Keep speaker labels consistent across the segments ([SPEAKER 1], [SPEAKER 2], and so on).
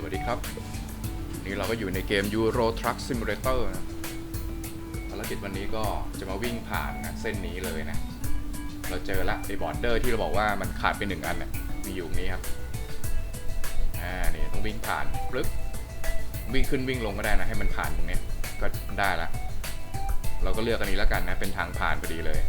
[SPEAKER 1] สวัสดีครับ นี่เราก็อยู่ในเกม Euro Truck Simulator นะภารกิจวันนี้ก็จะมาวิ่งผ่านนะเส้นนี้เลยนะ เราเจอละไอ้บอร์เดอร์ที่เราบอกว่ามันขาดไปหนึ่งอันเนี่ยมีอยู่นี้ครับ อ่า นี่ต้องวิ่งผ่านปึ๊บวิ่งขึ้นวิ่งลงก็ได้นะ ให้มันผ่านตรงนี้ก็ได้ละ เราก็เลือกอันนี้แล้วกันนะ เป็นทางผ่านพอดีเลย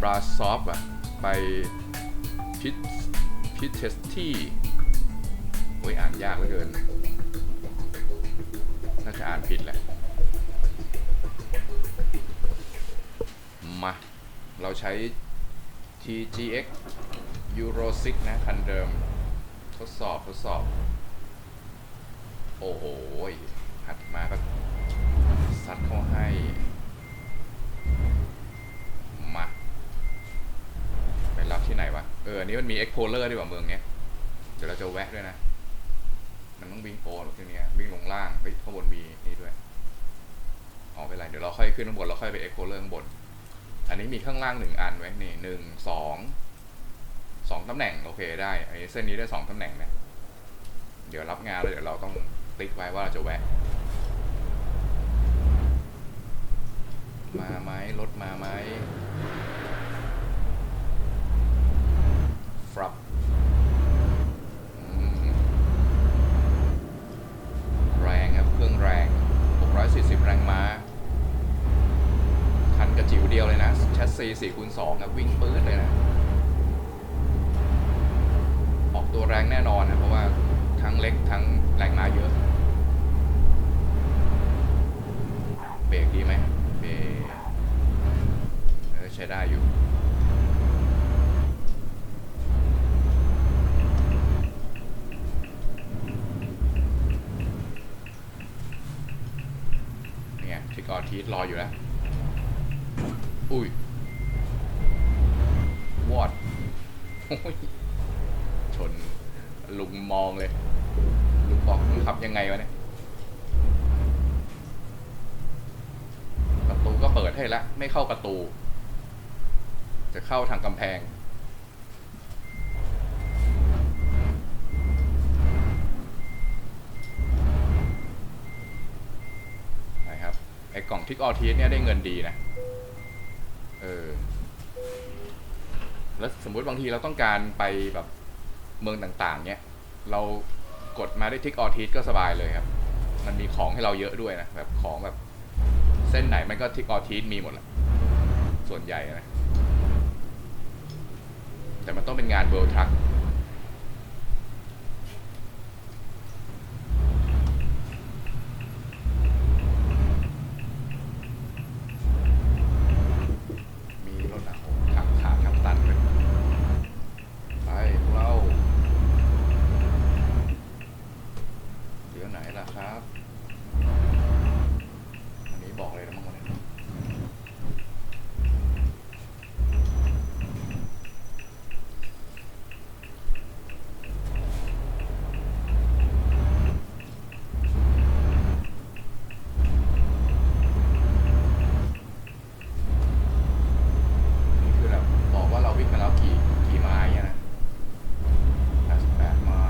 [SPEAKER 1] บราซอฟอะไปพิท พิเทสที่โอ้ยอ่านยากเหลือเกิน น่าจะอ่านผิดแหละ มา เราใช้ TGX Euro 6 นะ คันเดิม ทดสอบทดสอบ โอ้โหหัดมาก็ซัดเข้าให้ มา ไปรับ ที่ไหนวะ เออ อันนี้มันมี Explorer ด้วยว่าเมืองเนี้ย เดี๋ยวเราจะแวะด้วยนะ มันต้องวิ่งโปรหรอที่เนี้ยวิ่งลงล่างเฮ้ยข้างบนมีนี่ด้วย อ๋อไม่เป็นไร เดี๋ยวเราค่อยขึ้นข้างบน เราค่อยไป Explorer ข้างบน อันนี้มีข้างล่างหนึ่งอันไว้ นี่หนึ่งสอง สองตำแหน่ง โอเค ได้ไอ้เส้นนี้ได้สองตำแหน่งเนี่ยเดี๋ยวรับงานแล้วเดี๋ยวเราต้องติ๊กไว้ว่าเราจะแวะ มาไหมรถมาไหมฟรับอืมแรงครับ เครื่องแรง 640 แรงม้า คันกระจิ๋วเดียวเลยนะ แชสซี4คูณ2ครับ วิ่งปื๊ดเลยนะ ออกตัวแรงแน่นอนนะ เพราะว่าทั้งเล็กทั้งแรงม้าเยอะ เบรกดีไหมเบรกเออใช้ได้อยู่ เนี่ย ทิกออทีสรออยู่แล้ว อุ้ยวอดโอ้ยชนลุงมองเลย ลุงบอกมึงขับยังไงวะเนี่ย ประตูก็เปิดให้แล้ว ไม่เข้าประตู จะเข้าทางกำแพง นะครับ ไอ้ กล่องทิกออทีสเนี่ยได้เงินดีนะ เออ แล้วสมมุติบางทีเราต้องการไปแบบเมืองต่างๆ เนี่ย เรากดมาได้ทิกออทีสก็สบายเลยครับ มันมีของให้เราเยอะด้วยนะ แบบของแบบ เส้นไหนมันก็ทิกออทีสมีหมดแหละส่วนใหญ่นะ แต่มันต้องเป็นงานเวิลด์ทรัค มีรถอะโอ้ขับขาขับตันเลย ไปพวกเราเดี๋ยวไหนล่ะครับ อันนี้บอกเลยนะมั้งวันนี้นี่คือแบบบอกว่าเราวิ่งมาแล้วกี่กี่ไม้อะนะ58ไม้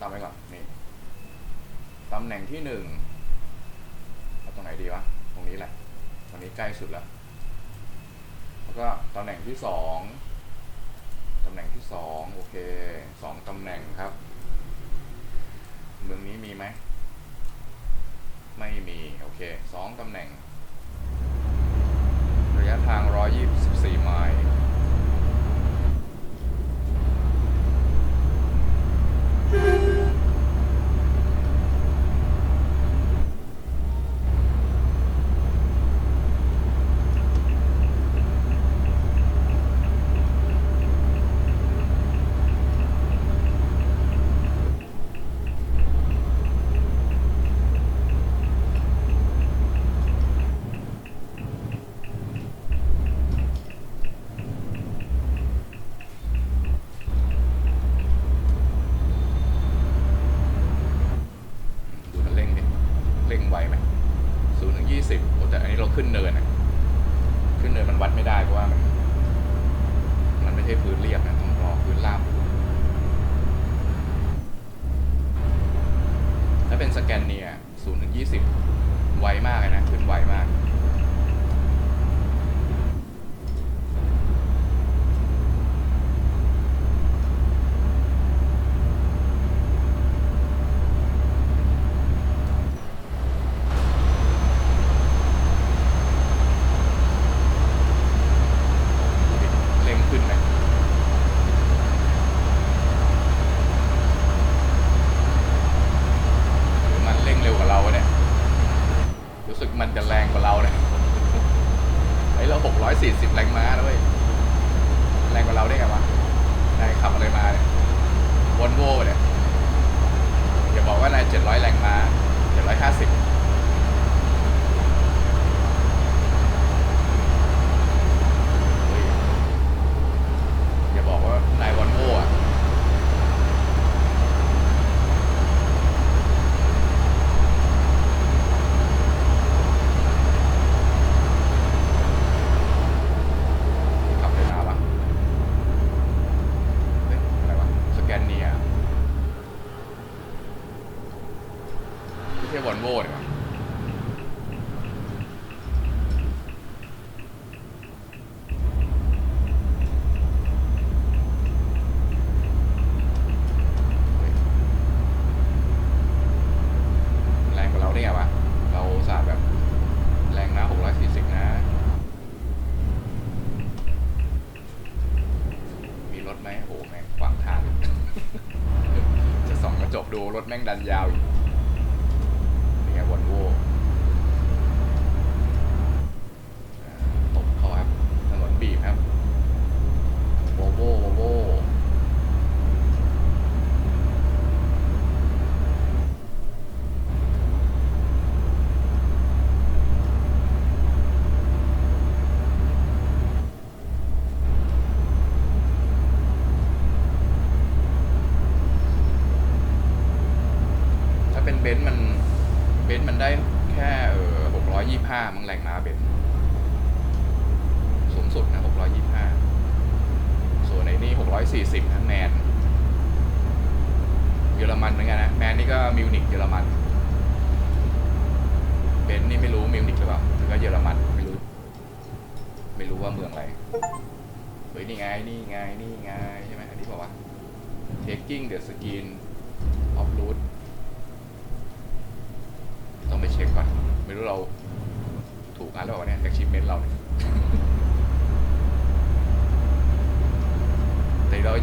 [SPEAKER 1] ตามไปก่อน นี่ ตำแหน่ง ที่หนึ่ง đang đành giá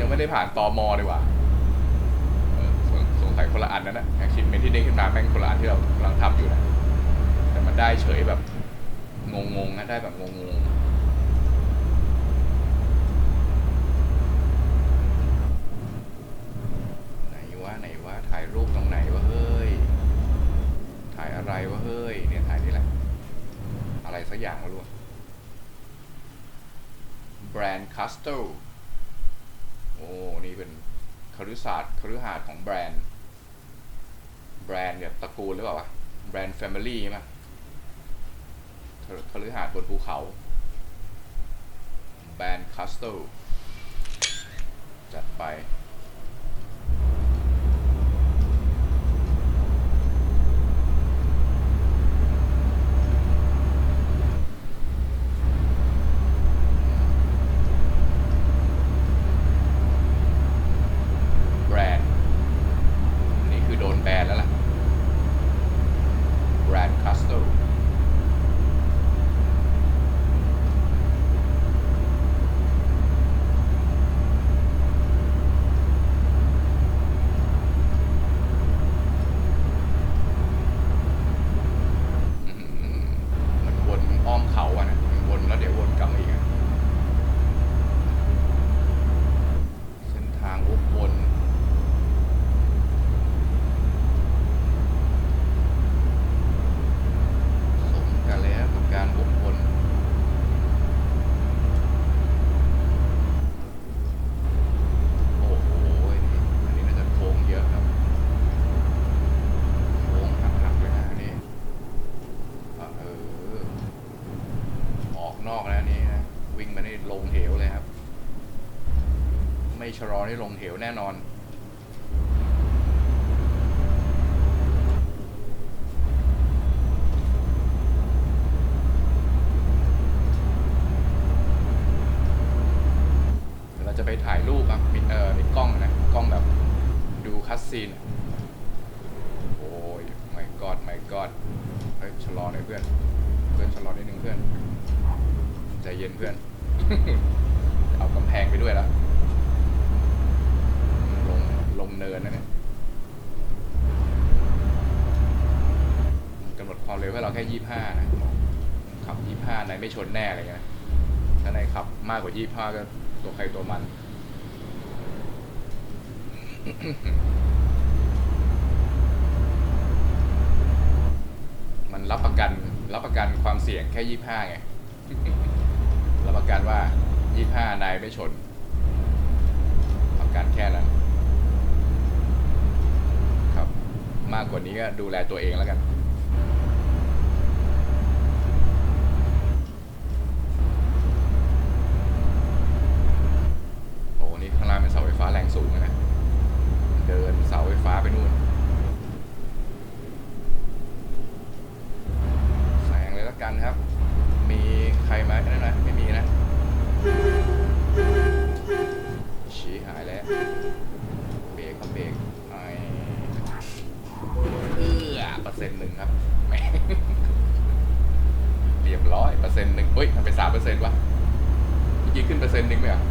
[SPEAKER 1] ยังไม่ได้ผ่านตอมอดีกว่ะสงสัยคนละอันนั่นนะแอคชิเมนที่เด้งขึ้นมาแม่งคนละอันที่เรากำลังทำอยู่นะแต่มันได้เฉยแบบงงๆนะได้แบบงงๆรูปตรงไหนวะเฮ้ย ถ่ายอะไรวะเฮ้ย เนี่ยถ่ายนี่แหละ อะไรสักอย่างไม่รู้แบรนด์คัสโต โอ้นี่เป็นคฤศาสตร์คฤหาสน์ของแบรนด์ แบรนด์แบบตระกูลหรือเปล่าวะแบรนด์แฟมิลี่ใช่ไหมคฤหาสน์บนภูเขา แบรนด์คัสเตอร์จัดไป แน่นอน เดี๋ยวเราจะไปถ่ายรูปครับมีเอ่อมีกล้องนะ กล้องแบบดูคัสซีน โอ้ยไม่กอดไม่กอดเฮ้ยชะลอหน่อยเพื่อน เพื่อนชะลอนิดนึงเพื่อน ใจเย็นเพื่อน เอากำแพงไปด้วยแล้ว ลงลงเนินนะเนี่ยกำหนดความเร็วให้เราแค่ยี่ห้านะ ขับยี่ห้านายไม่ ชนแน่อะไรเงี้ยถ้านายขับ มากกว่ายี่ห้าก็ตัวใครตัวมัน มันรับประกัน รับประกันความเสี่ยงแค่ยี่ห้าไง รับประกันว่ายี่ห้านายไม่ชน ประกันแค่นั้น ครับ มากกว่านี้ก็ดูแลตัวเองแล้วกัน โอ้นี่ข้างล่างเป็นเสาไฟฟ้าแรงสูงนะเดินเสาไฟฟ้าไปนู่นแสงเลยละกันครับ มีใครไหมนั่นนะไม่มีนะชี้หายแล้วเบรกครับเบรกไอเอื้อเปอร์เซ็นต์หนึ่งครับแหมเรียบร้อยเปอร์เซ็นต์หนึ่งเฮ้ยมันเป็นสามเปอร์เซ็นต์วะเมื่อกี้ขึ้นเปอร์เซ็นต์หนึ่งไหมอะ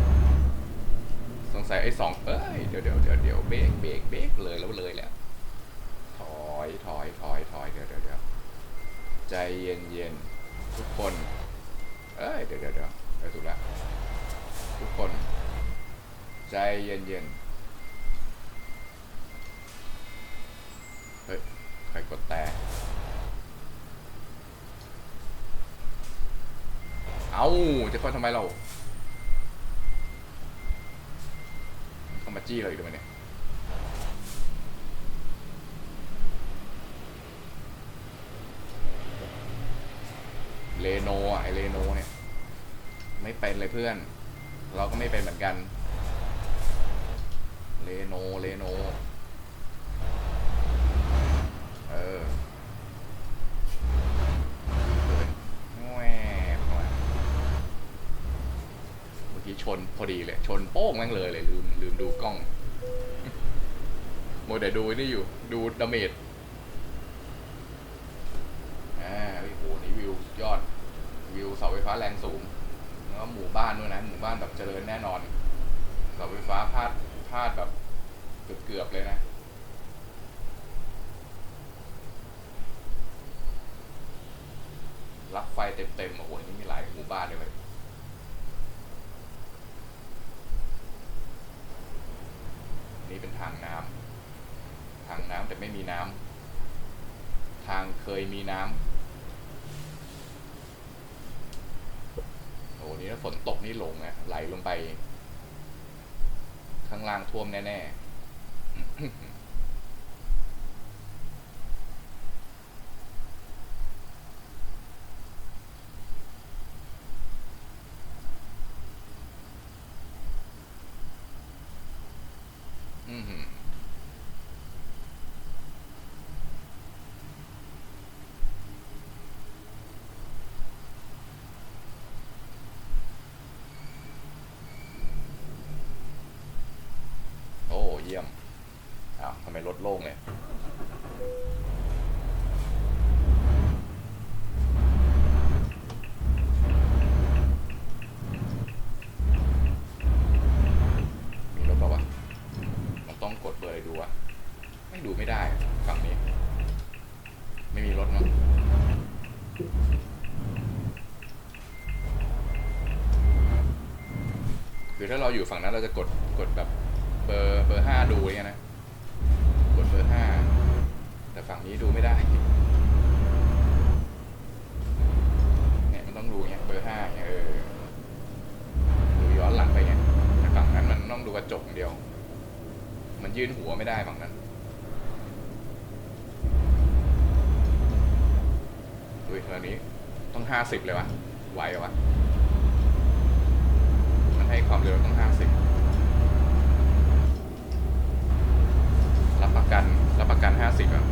[SPEAKER 1] สงสัยไอ้สองเอ้ยเดี๋ยวเดี๋ยวเดี๋ยวเดี๋ยวเบรกเบรกเบรกเลยแล้วเลยแหละถอยถอยถอยถอยเดี๋ยวเดี๋ยวเดี๋ยวใจเย็นเย็นทุกคน เอ้ยเดี๋ยวเดี๋ยวเดี๋ยวเดี๋ยวถูกแล้วทุกคน ใจเย็นเย็นเฮ้ยใครกดแต่เอาจะเข้าทำไมเรา เข้ามาจี้เราอีกด้วยเนี่ยเลโนอะไอเลโนเนี่ย ไม่เป็นเลยเพื่อน เราก็ไม่เป็นเหมือนกันเลโนเลโน เออเดินแหวบมาเมื่อกี้ ชนพอดีเลย ชนโป้งแม่งเลยเลยลืมลืมดูกล้องโมเดลดูนี่อยู่ ดูดาเมจอ่าโอ้โหนี่วิวยอด วิวเสาไฟฟ้าแรงสูงแล้วหมู่บ้านด้วยนะ หมู่บ้านแบบเจริญแน่นอนเสาไฟฟ้าพาดพาดแบบเกือบเกือบๆเลยนะรับไฟเต็มๆโอ้โหนี่มีหลายหมู่บ้านเลยเว้ยนี่เป็น ทางน้ำทางน้ำแต่ไม่มีน้ำทางเคยมีน้ำโอ้โหนี่ถ้าฝนตกนี่หลงอะไหลลงไป ข้างล่างท่วมแน่ๆ อือหือโอ้ เยี่ยม อ้าวทำไมรถโล่งเลยมีรถเปล่าวะมันต้องกดเบอร์อะไรดูอะไม่ดูไม่ได้ฝั่งนี้ ไม่มีรถเนาะคือถ้าเราอยู่ฝั่งนั้นเราจะกดกดแบบเบอร์เบอร์ห้าดูอย่างเงี้ยนะ กดเบอร์ห้าแต่ฝั่งนี้ดูไม่ได้ เนี่ยมันต้องดูเงี้ยเบอร์ห้าเงี้ยเออดูย้อนหลังไปเงี้ยแต่ฝั่งนั้นมันต้องดูกระจกอย่างเดียว มัน ยืนหัวไม่ได้ฝั่งนั้นอุ้ยตอนนี้ต้องห้าสิบเลยวะไหวเหรอวะให้ความเร็วต้องห้าสิบรับประกัน รับประกันห้าสิบอะ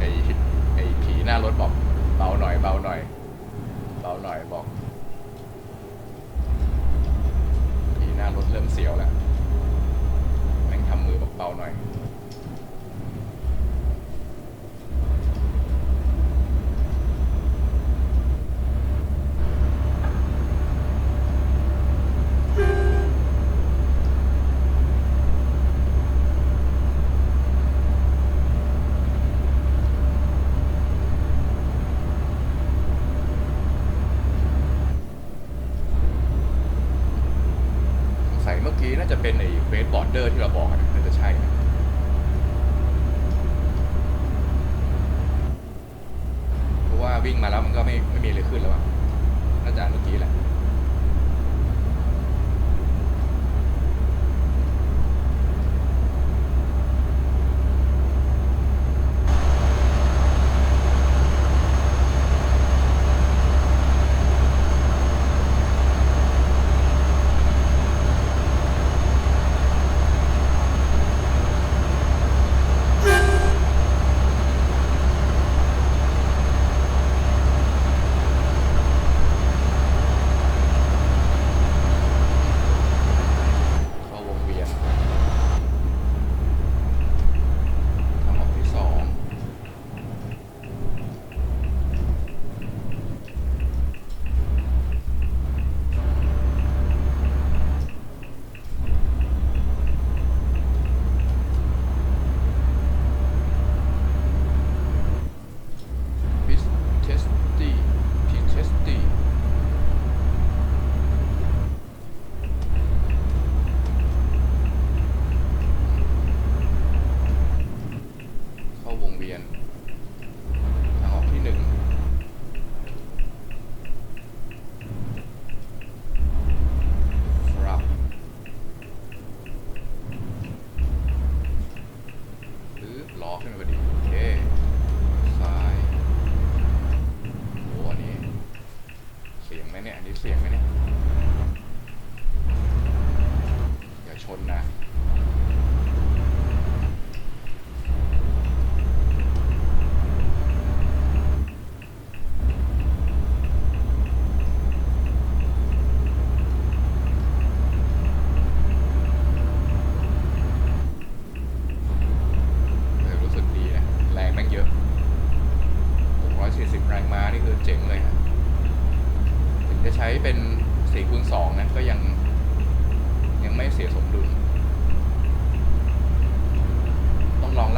[SPEAKER 1] ไอไอผีหน้ารถบอกเบาหน่อยเบาหน่อย เบาหน่อยบอกทีหน้ารถเริ่มเสียวแล้วแม่งทำมือบอกเบาหน่อย สงสัยเมื่อกี้น่าจะเป็นไอ้เบสบอร์ดเดอร์ที่เราบอกนะนะน่าจะใช่นะเพราะว่าวิ่งมาแล้วมันก็ไม่ไม่มีอะไรขึ้นแล้วอะน่าจะอันเมื่อกี้แหละ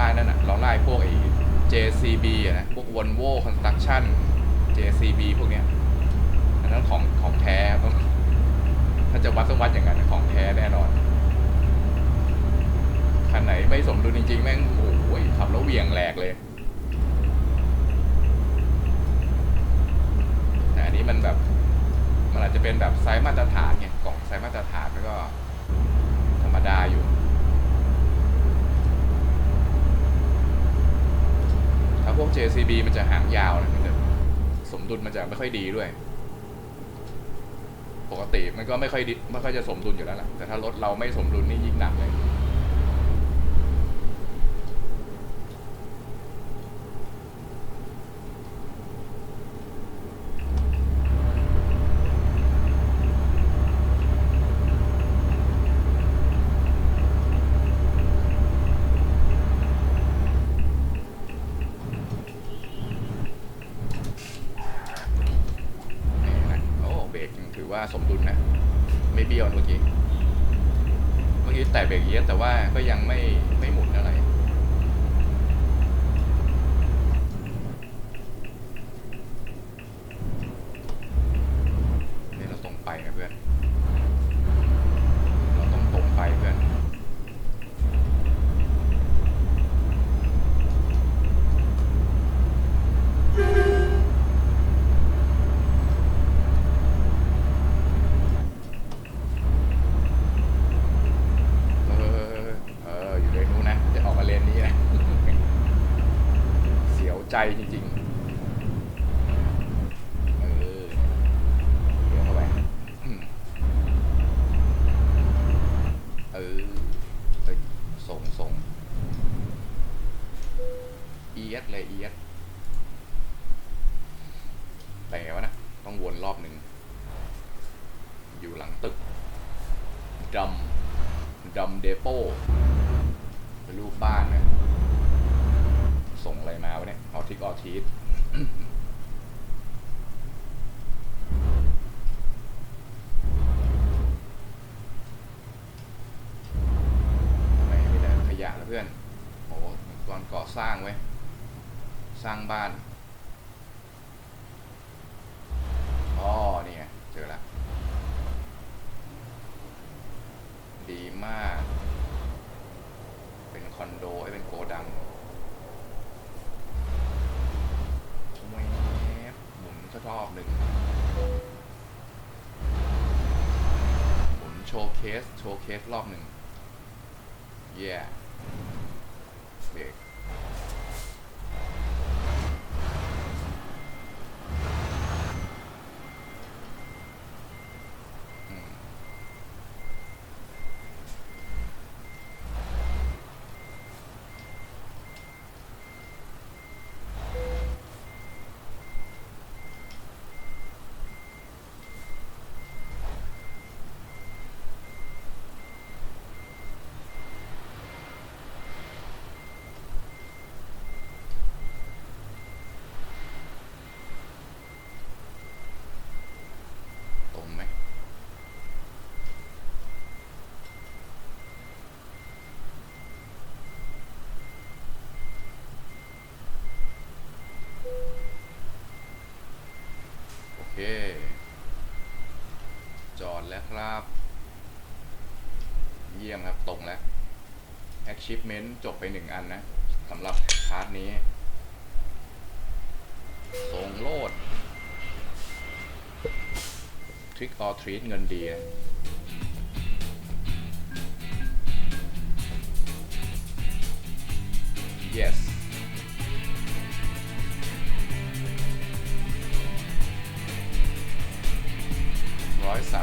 [SPEAKER 1] ไล่นั่นนะลองไล่พวกไอ้ JCB อะนะพวก Volvo Construction JCB พวกเนี้ยอันนั้นของของแท้ต้องถ้าจะวัดต้องวัดอย่างนั้นของแท้แน่นอนคันไหนไม่สมดุลจริงๆ แม่งโอ้ยขับแล้วเวียงแหลกเลยแต่อันนี้มันแบบมันอาจจะเป็นแบบไซส์มาตรฐานไงกล่องไซส์มาตรฐานแล้วก็ธรรมดาอยู่ ถ้า พวก JCB มันจะหางยาวนะมันจะสมดุลมันจะไม่ค่อยดีด้วย ปกติมันก็ไม่ค่อยดีไม่ค่อยจะสมดุลอยู่แล้วล่ะแต่ถ้ารถเราไม่สมดุลนี่ยิ่งหนักเลย นี่นะโอ้เบรกยังถือว่าสมดุลนะ ไม่เบี้ยวเมื่อกี้ เมื่อกี้แต่เบรกเอียดแต่ ว่าก็ยังไม่ไม่หมุนอะไร นี่เราตรงไปนะเพื่อน เราต้องตรงไปเพื่อน เออเอออยู่เลยนู้นนะ ใจจริงๆ เออเดี๋ยวเข้าไปอืมเออเฮ้ยส่งส่ง ES เลย ES แต่ไงวะนะ ต้องวนรอบหนึ่ง อยู่หลังตึกดำดำเดโป้เป็นรูปบ้านนะส่งอะไรมาวะเนี่ยออทิกออทิส ทำไมมีแต่ขยะแล้วเพื่อน โอ้ตอนก่อสร้างเว้ย สร้างบ้าน อ๋อ นี่ไง เจอละ ดีมาก เป็นคอนโดให้เป็นโกดังแวบหมุนสักรอบหนึ่ง หมุนโชว์เค สโชว์เคสรอบหนึ่ง yeah เบรก ครับ เยี่ยมครับตรงแล้ว achievement จบไปหนึ่งอันนะสำหรับพาร์ทนี้ทรงโลด Trick or Treat เงินดีเ yes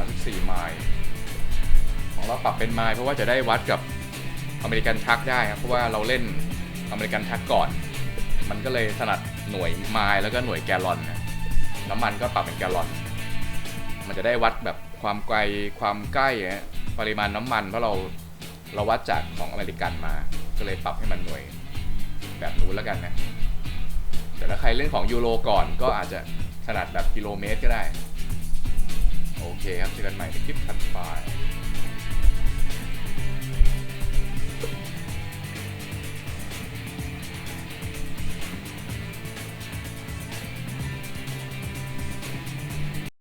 [SPEAKER 1] 34 ไมล์ ของเราปรับเป็นไมล์เพราะว่าจะได้วัดกับอเมริกันทักได้ครับ เพราะว่าเราเล่นอเมริกันทักก่อน มันก็เลยถนัดหน่วยไมล์แล้วก็หน่วยแกลลอนน้ำมันก็ปรับเป็นแกลลอน มันจะได้วัดแบบความไกลความใกล้ปริมาณน้ำมันเพราะเราเราวัดจากของอเมริกันมา ก็เลยปรับให้มันหน่วยแบบนู้นแล้วกันนะแต่ถ้าใครเล่นของยูโรก่อนก็อาจจะถนัดแบบกิโลเมตรก็ได้ เคครับเจอกันใหม่ในคลิปถัดไป